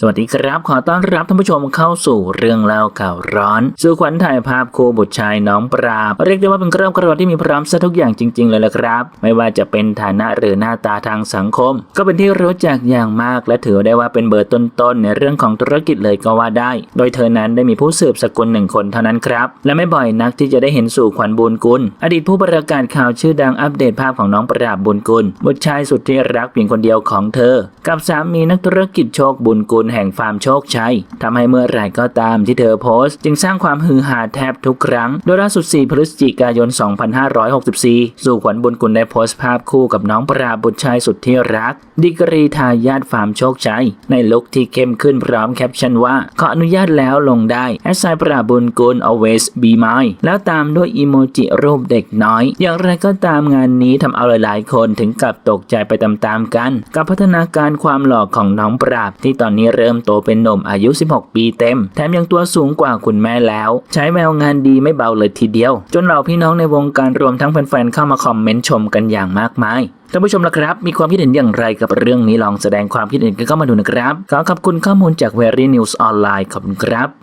สวัสดีครับ ขอต้อนรับท่านผู้ชมเข้าสู่เรื่องเล่าข่าวร้อนสู่ขวัญถ่ายภาพคู่บุตรชายน้องปราบ เรียกได้ว่าเป็นครองกระโดดที่มีพร้อมซะทุกอย่างจริง ๆ เลยละครับ ไม่ว่าจะเป็นฐานะหรือหน้าตาทางสังคม ก็เป็นที่รู้จักอย่างมาก และถือได้ว่าเป็นเบอร์ต้นๆในเรื่องของธุรกิจเลยก็ว่าได้ โดยเธอนั้นได้มีผู้สืบสกุลหนึ่งคนเท่านั้นครับและไม่บ่อยนักที่จะได้เห็นสู่ขวัญบุญกุล อดีตผู้ประกาศข่าวชื่อดังอัปเดตภาพของน้องปราบบุญกุลบุตรชายสุดที่รักเพียงคนเดียวของเธอ กับสามีนักธุรกิจโชคบุญกุลแห่งฟาร์มโชคชัยทำให้เมื่อไหร่ก็ตามที่เธอโพสต์ จึงสร้างความฮือฮาแทบทุกครั้ง โดยล่าสุด 4 พฤศจิกายน 2564 สู่ขวัญบุญกุลได้โพสต์ภาพคู่กับน้องปราบบุตรชายสุดที่รัก ดิกรีทายาทฟาร์มโชคชัย ในลุคที่เข้มขึ้นพร้อมแคปชั่นว่า ขออนุญาตแล้วลงได้แอสไซปราบบุญกุล always be mine แล้วตามด้วยอีโมจิรูปเด็กน้อย อย่างไรก็ตามงานนี้ทำเอาหลายๆ คนถึงกับตกใจไปตามๆกัน กับพัฒนาการความหล่อของน้องปราบที่ตอนนี้เริ่มโตเป็นหนุ่มอายุ 16 ปีเต็ม แถมยังตัวสูงกว่าคุณแม่แล้ว ใช้แววงานดีไม่เบาเลยทีเดียว จนเหล่าพี่น้องในวงการรวมทั้งแฟนๆเข้ามาคอมเมนต์ชมกันอย่างมากมายท่านผู้ชมละครับ มีความคิดเห็นอย่างไรกับเรื่องนี้ลองแสดงความคิดเห็นกันเข้ามาดูนะครับ ขอขอบคุณข้อมูลจาก Very News ออนไลน์ขอบคุณครับ